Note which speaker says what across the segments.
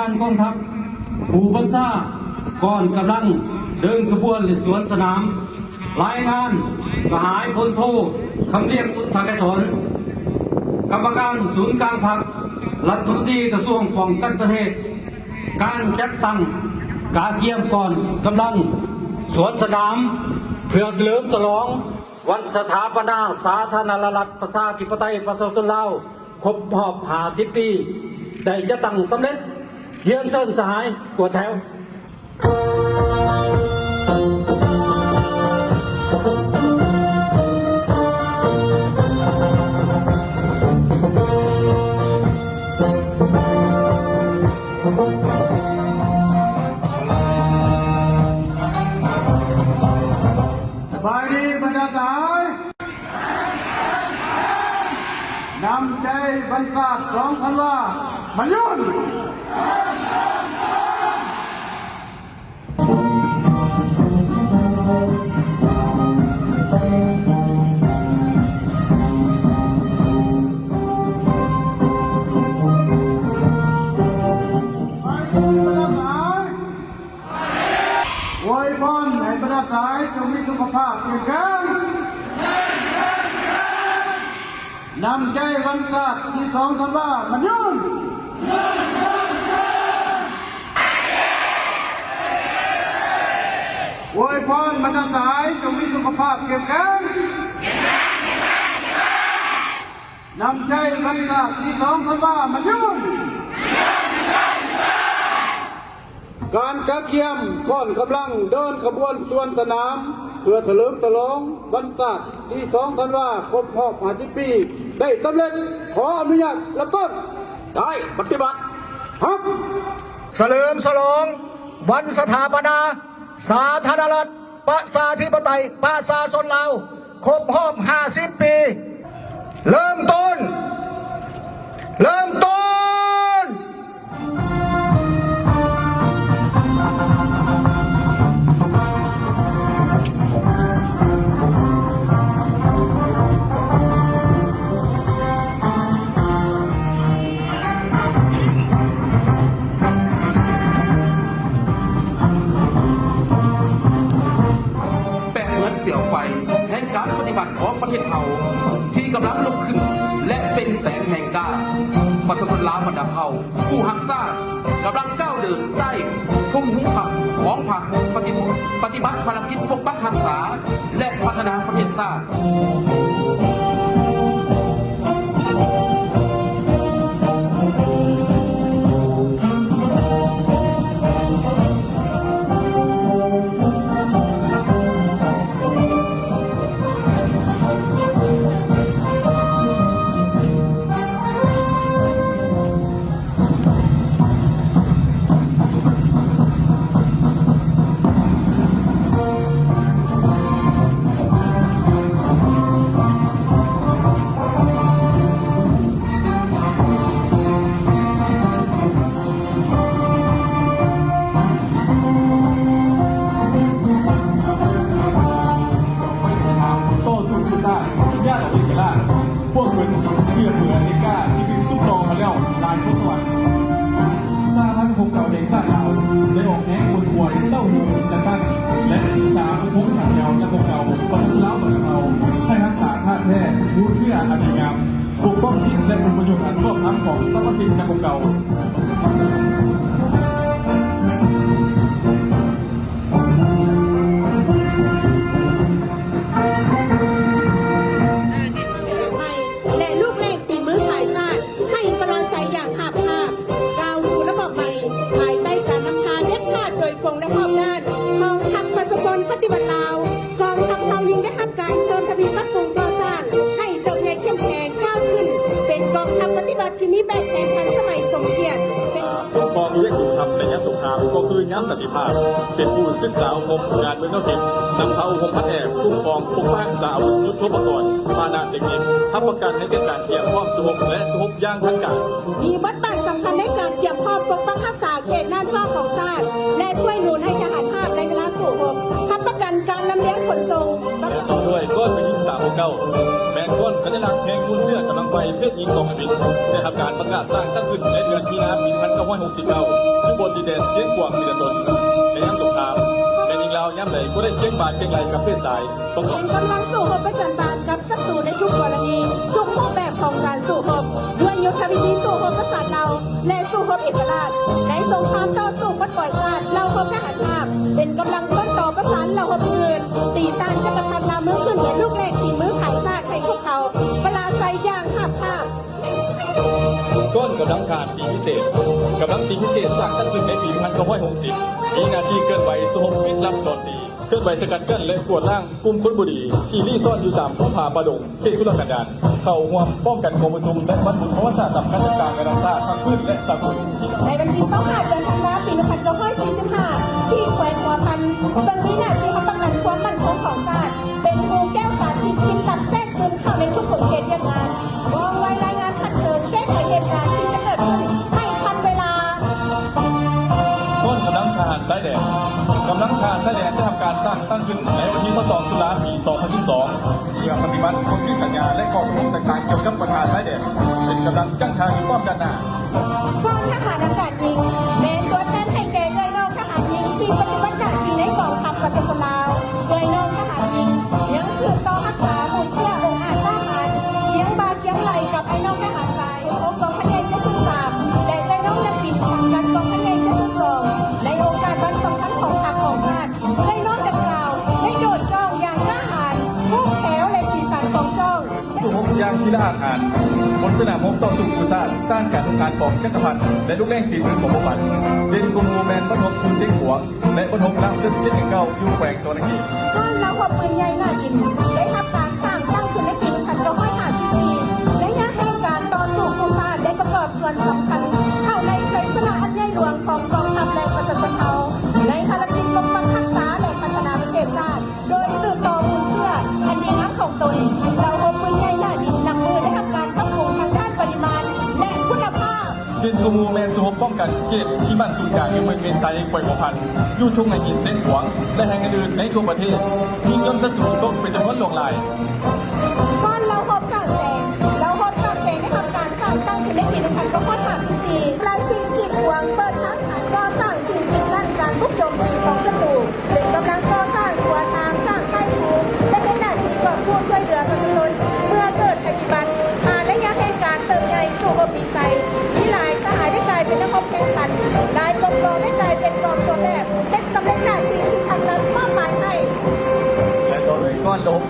Speaker 1: กา
Speaker 2: รกองทัพผู้บัญชาก่อนกำลังเดินขบวนสวนสนาม รายงานสหายพลโทคำเรียกอุทกษรกรรมการศูนย์กลางพักรัฐมนตรีกระทรวงป้องกันประเทศ การจัดตั้งกาเกียมก่อนกำลังสวนสนาม เพื่อเฉลิมฉลอง วันสถาปนาสาธารณรัฐประชาธิปไตยประชาชนลาวครบรอบ50ปี ได้จะตั้งสำเร็จ เยือนเส้นสหายกวดแถว
Speaker 3: บายดีบรรดาสายนำใจบรรดาสองคันว่ามันยืน ให้บรรดาสายจงมีสุขภาพแข็งแรงนำใจวันศาสตร์ที่สองธันวามันยืนอวยพรบรรดาสายจงมีสุขภาพแข็งแรงนำใจวันศาสตร์ที่สองธันวามันยืน การกเกียมก่อนกำลังเดินขบวนส่วนสนาม เพื่อเฉลิมฉลองวันศาสตร์ที่สองธันวาครบรอบ50ปี ได้สำเร็จขออนุญาตแล้วก็ได้ปฏิบัติครับ
Speaker 4: เฉลิมฉลองวันสถาปนา สาธารณรัฐประชาธิปไตยประชาชนลาวครบรอบ50 ปี เริ่มต้น
Speaker 5: บัติของประเทศเราที่กำลังลุกขึ้น และเป็นแสงแห่งกาประชาชนลาวบรรดาเผ่าผู้หักซ่ากำลังก้าวเดินใต้ทุ่งหุ้มผักของผักปฏิปฏิบัติภารกิจปกปักหักษา และพัฒนาประเทศชาติ
Speaker 6: ทางการ
Speaker 7: มีบทบาทสำคัญในการเกี่ยวข้องปกป้องรักษาเขตน่านฟ้าของชาติและช่วยหนุนให้ทหารภาพในเวลาสู่รบทับประกันการลำเลียงขนส่ง
Speaker 6: และต่อด้วยก้อนไปยิงสามเก้าแมนก้อนสัญลักษณ์แห่งมูลเสื้อกำลังไฟเพศยิงกองกระบินได้ทำการประกาศสร้างตั้งขึ้นในเดือนมีนาปี1969ที่บนดินแดนเสียงกวางมีรสนในย่ำสงครามแต่ยิงเราย่ำไหนก็ได้เชียงบาดเชียงไรกับเพศสายต้อง
Speaker 7: เป็นกำลังสู่รบประจันบานกับศัตรูในทุกกรณีทุกรูปแบบของการสู่รบด้ว ยยุทธวิธีสู่รบประสานเรา และสู่รบเอกราชในสงครามต่อสู้ปลดปล่อยชาติเรารบทหารภาพ เป็นกำลังต้นต่อประสานเรารบอื่นตีตานจักรพรรดินามือขึ้นเหมือนลูกแรกตีมือขายชาติให้พวกเขาเวลาใส่ยางหับภาพ
Speaker 6: ก้อนกำลังการปีพิเศษกำลังปีพิเศษสร้างตั้งขึ้นในปี1960มีหน้าที่เกินไปสมมิตรรับโดนตี เคลื่อนไหวสกัดกั้นและกวดล่างกลุ่มคนบุรีที่รีซ่อนอยู่ตามข้อผาประดงเขตทุรกันดารเข้าห่วมป้องกันกรมประชุมและวัตถุประวัติศาสตร์สำคัญต่างๆในรัฐชาติทั้งพื้นและสังคมที่
Speaker 7: ในวันที่25เดือนธันวาคมปี2545 ที่แขวงหัวพันซึ่งมีหน้าที่รับประกันความมั่นคงของชาติเป็นครูแก้วตาชิดพินตัดแทรกซึมเข้าในทุก กำ
Speaker 6: ลังทหารสแดงได้ทำการสร้างตั้งขึ้นในวันที่22ตุลาปี 2022เพื่อปฏิบัติคนที่สัญญาและข้อตกลงต่างๆเกี่ยวกับปัญหาสายแดนเป็นกำลังจ้างทางอยู่ป้อมด้านหน้า
Speaker 7: สนาม
Speaker 6: มบต่อสู้กุซาต้านการทำงานของจักรพรรดิและลูกแรงตีมือของพวกมันเด่นกุมูแมนบนหกคูซิงหัว และบนหกลำซึ่งเจ็ดหนึ่งเก้าอยู่แขวงโซนกี
Speaker 7: ก้อนเราหัวปืนใหญ่หน้าอินได้ นกุมูแม
Speaker 6: นสุภพป้องกันเขตที่มันสูงกลางในเมืองเมนไซแขวงหัวพันยู่ชงในหินเส้นหวง และแห่งอื่นในทั่วประเทศมียนต์ศัตรูตกเป็นจำนวนหลวงหลาย
Speaker 7: ก้อนเราครบสร้างแสนเราครบสร้างแสนได้ทำการสร้างตั้งขึ้นในปีหนึ่งพันเก้ายสิ่งกีดขวงเปิดทางขาย
Speaker 6: ก่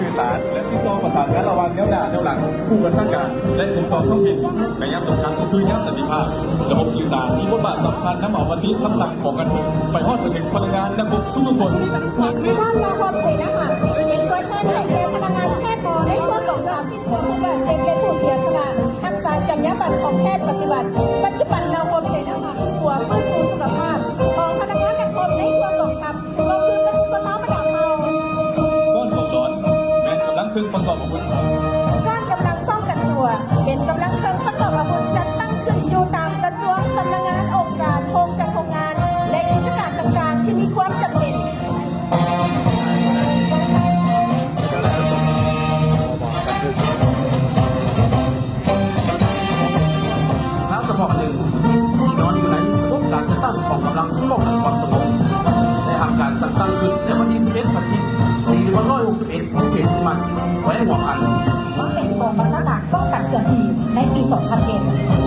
Speaker 6: สื่อสาร และติดต่อประสานงานระหว่างแนวหน้าแนวหลัง ผู้บัญชาการและกลุ่มกองท้องถิ่นในยามสำคัญก็คือยามสันติภาพระบบสื่อสารมีบทบาทสำคัญนำเอาวันนี้คำสั่งของกันไปฮอดไปถึงพลังงานและบุกทุกๆคน
Speaker 7: ก้อนละหกสินะคะเป็นตัวแทนให้แก่พนักงานแพทย์หมอในทั่วกองทัพที่ผู้บาดเจ็บและผู้เสียสละทักษะจรรยาบรรณของแพทย์ปฏิบัติ ปัจจุบันเรา สั่ง
Speaker 6: ขึ้น
Speaker 5: ในวันที่ 11พันธิปี161เขตมันแขวงหัวพัน
Speaker 8: ว่าเป็นกองบัญชาการป้องกันเกือนที่ในปี 2007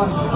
Speaker 8: 좋아합니다.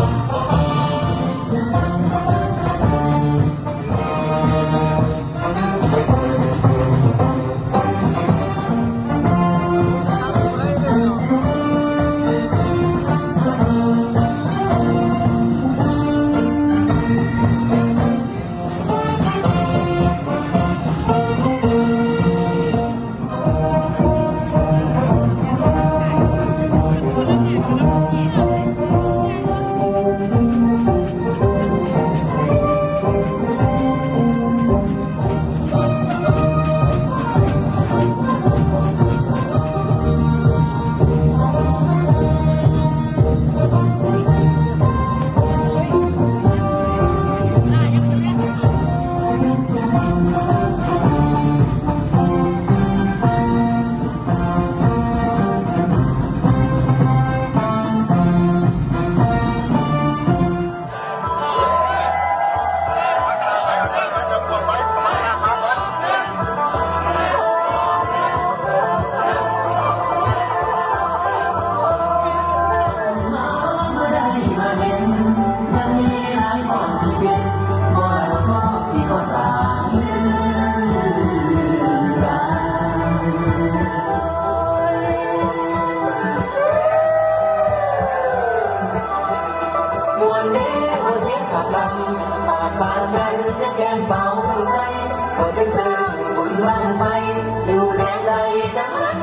Speaker 8: xanh xanh vui vàng bay điều đèn đầy trắng nắng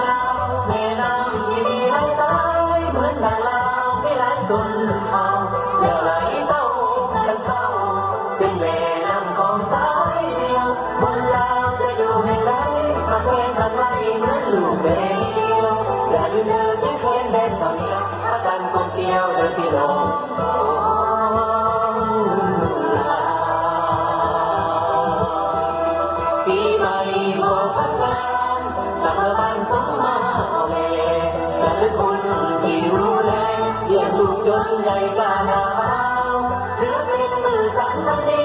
Speaker 8: lao mẹ năm gì đi lái sái mướn đàn lao cái lái xuân hào nhờ lại tâu thân thâu, bên mẹ năm còn sái điêu buồn lao cho dù mẹ đấy mà quen thật may mướn lù mẹ yêu. Đã như nhớ xin quên bên thằng yêu ta cần con kêu đôi khi đầu สัมมาแม่
Speaker 9: แต่ละคนที่รู้แลเลี้ยงลูกจนใหญ่กาหนาวถือเป็นมือสังคมดี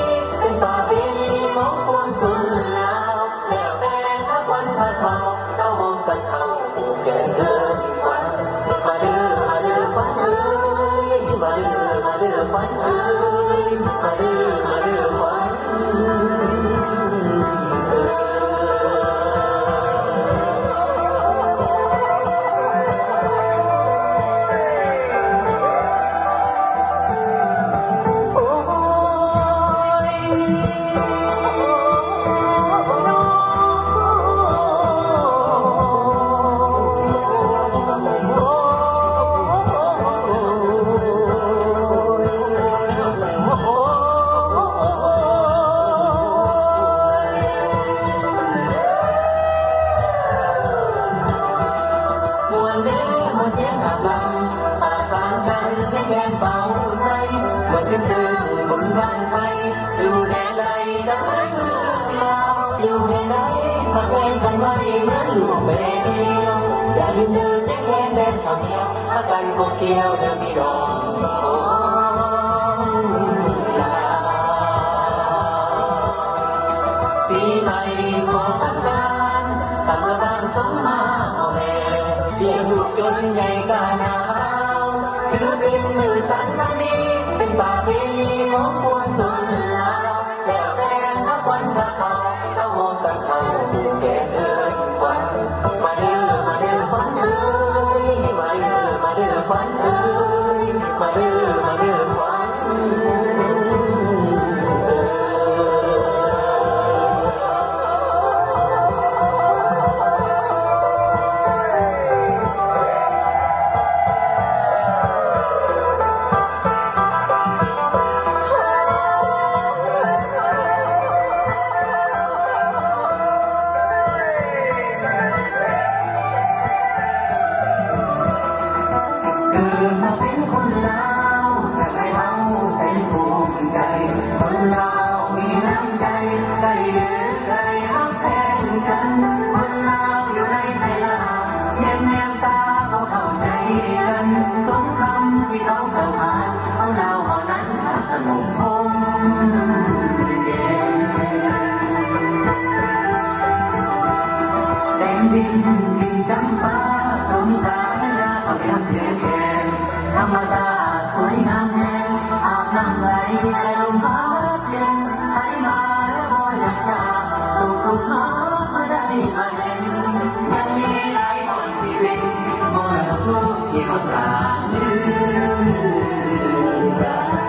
Speaker 9: นดินที่จำปาสมสารยาเขลี่ยนเสียงแคนธรรมชาติสวยงามแน่อาบน้ำใสใส่ลมพัดเย็นไหลมาแล้วบอยอยากยาตกลงมาไม่ได้ไาเห็นยังมีหลายคนที่เป็นมรดกโลกที่เขาสางลืมได้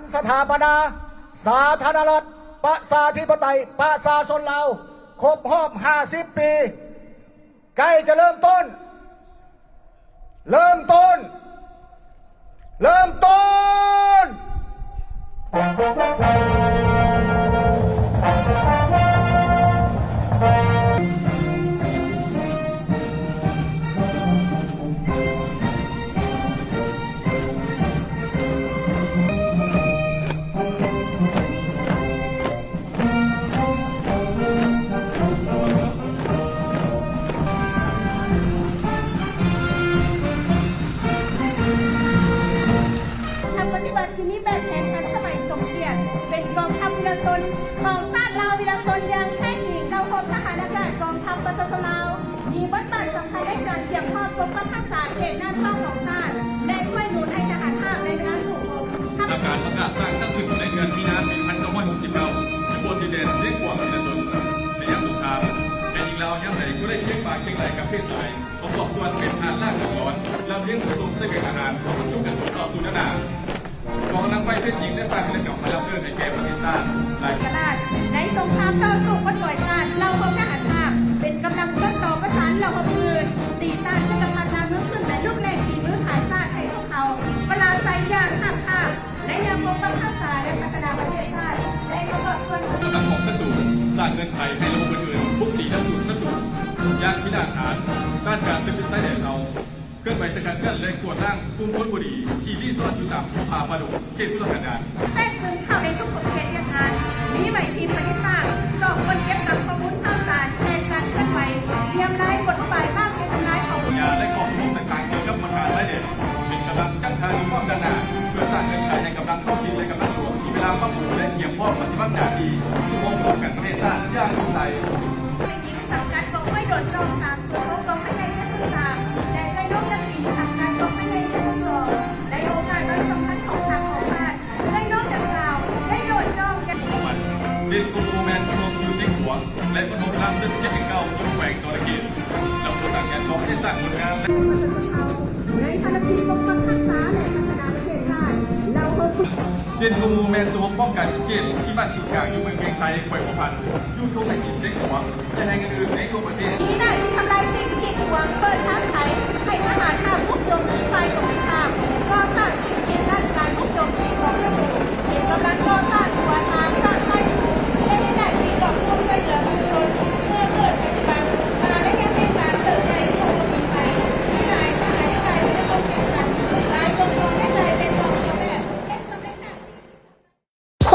Speaker 9: ั
Speaker 4: นสถาปนา สาธารณรัฐประชาธิปไตยประชาชนลาวครบรอบ 50 ปี ใกล้จะเริ่มต้น เริ่มต้น เริ่มต้น
Speaker 7: เลี้ย
Speaker 6: งผสมใส่เป็นอาหารยุคกระสุนต่อสู้นานกองนางไฟเพศหญิงได้สร้างและกลับมาแล้วเพื่อในแก่ประเทศชาติหลาย
Speaker 7: กราชในสงครามต่อสู้กับหน่วยชาติเราพบทหารภาคเป็นกำลังต้นต่อประสานเราพบปืนตีต้านจักรพรรดินาเมือขึ้นในลูกแรกฝีมือขายชาติให้ของเขาเวลาใส่ยางหักภาคและยังปกปักรักษาและพัฒนาประเทศชาติและประกอบส่วน
Speaker 6: กำลังของศัตรูสร้างเงินไทยให้ระบบอื่นๆทุกตีและสูตรศัตรูยานพินาศฐานด้านการซื้อพิซซ่าแดดเรา เคลื่อนไหวสกัดกั้นและกวดร่างกลุ่มคนบุรีที่รีสอร์ทอยู่ตามพาปาดุเขตพุทธกันดาร
Speaker 7: แทรกซึมเข้าในทุกประเภทงานมีไหวพริบปฏิสร้างสองคนเก็บกับข้อมูลข่าวสารแทนการเคลื่อนไหวเตรียมรายกฎหมายบ้างเป็นทำลายของ
Speaker 6: ยาและข้อมูลต่างๆเกี่ยวกับปัญหาได้เด่นเป็นกำลังจังทานุความด้านหน้าเพื่อสร้างเงินไทยในกำลังท้องถิ่นและกำลังหลวงมีเวลาปรับปรุงและเกี่ยวข้องปฏิบัติหน้า เทศชาติเราเพิ่
Speaker 7: ม
Speaker 6: เด่นกูแมนสวมป้องกันเกณฑ์ที่บ้านสุดกลางอยู่เมืองเมียงไซไขว่หัวพันยูทูบแห่งอินเซ็กหัวจะให้เงินอื่นในทั่วประเทศ
Speaker 7: มีหน้ที่ทำลายสิ่งกีดขวางเปิดทางไขให้ทหารข้ามบุกโจมตีฝ่ายตรงข้ามก่อสร้างสิ่งกีดกั้นการบุกโจมตีของศัตรูเห็นกำลังก่อสร้าง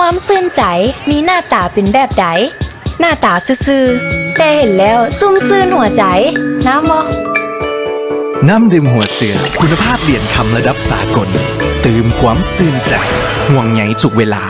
Speaker 10: ความซื่นใจมีหน้าตาเป็นแบบใดหน้าตาซื่อๆแต่เห็นแล้วซุ่มซื่นหัวใจ น้ำมอ
Speaker 11: น้ำดื่มหัวเสือคุณภาพเหรียญคำระดับสากล ตื่มความซื่นใจห่วงใยทุกเวลา